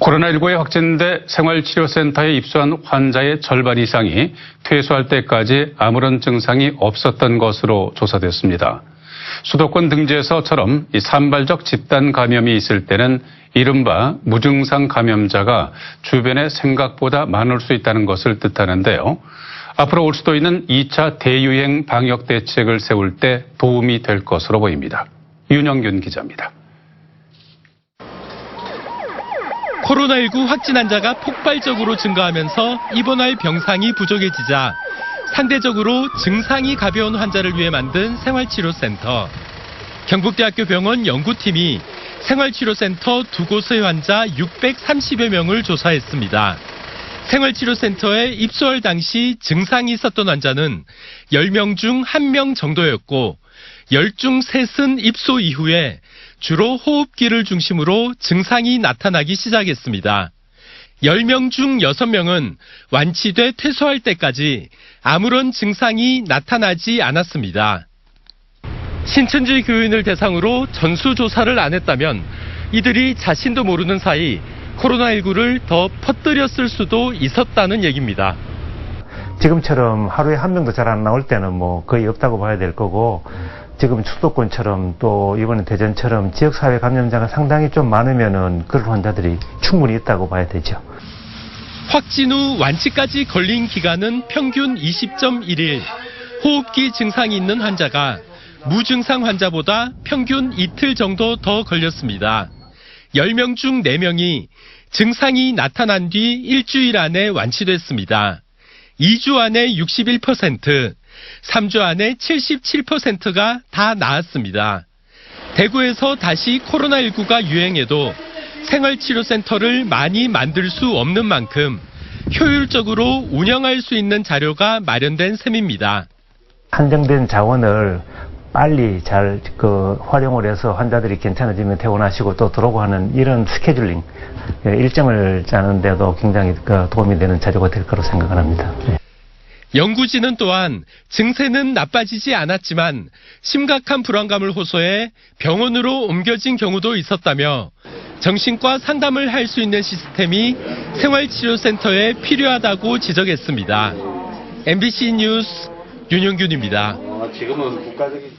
코로나19에 확진돼 생활치료센터에 입소한 환자의 절반 이상이 퇴소할 때까지 아무런 증상이 없었던 것으로 조사됐습니다. 수도권 등지에서처럼 이 산발적 집단 감염이 있을 때는 이른바 무증상 감염자가 주변에 생각보다 많을 수 있다는 것을 뜻하는데요. 앞으로 올 수도 있는 2차 대유행 방역 대책을 세울 때 도움이 될 것으로 보입니다. 윤영균 기자입니다. 코로나19 확진 환자가 폭발적으로 증가하면서 입원할 병상이 부족해지자 상대적으로 증상이 가벼운 환자를 위해 만든 생활치료센터. 경북대학교 병원 연구팀이 생활치료센터 두 곳의 환자 630여 명을 조사했습니다. 생활치료센터에 입소할 당시 증상이 있었던 환자는 10명 중 1명 정도였고 10중 셋은 입소 이후에 주로 호흡기를 중심으로 증상이 나타나기 시작했습니다. 10명 중 6명은 완치돼 퇴소할 때까지 아무런 증상이 나타나지 않았습니다. 신천지 교인을 대상으로 전수조사를 안 했다면 이들이 자신도 모르는 사이 코로나19를 더 퍼뜨렸을 수도 있었다는 얘기입니다. 지금처럼 하루에 한 명도 잘 안 나올 때는 뭐 거의 없다고 봐야 될 거고 지금 수도권처럼 또 이번에 대전처럼 지역사회 감염자가 상당히 좀 많으면은 그런 환자들이 충분히 있다고 봐야 되죠. 확진 후 완치까지 걸린 기간은 평균 20.1일. 호흡기 증상이 있는 환자가 무증상 환자보다 평균 이틀 정도 더 걸렸습니다. 10명 중 4명이 증상이 나타난 뒤 일주일 안에 완치됐습니다. 2주 안에 61%, 3주 안에 77%가 다 나았습니다. 대구에서 다시 코로나19가 유행해도 생활치료센터를 많이 만들 수 없는 만큼 효율적으로 운영할 수 있는 자료가 마련된 셈입니다. 한정된 자원을 빨리 잘 그 활용을 해서 환자들이 괜찮아지면 퇴원하시고 또 들어오고 하는 이런 스케줄링 예, 일정을 짜는데도 굉장히 그 도움이 되는 자료가 될 거로 생각을 합니다. 예. 연구진은 또한 증세는 나빠지지 않았지만 심각한 불안감을 호소해 병원으로 옮겨진 경우도 있었다며 정신과 상담을 할 수 있는 시스템이 생활치료센터에 필요하다고 지적했습니다. MBC 뉴스 윤영균입니다. 지금은 국가적인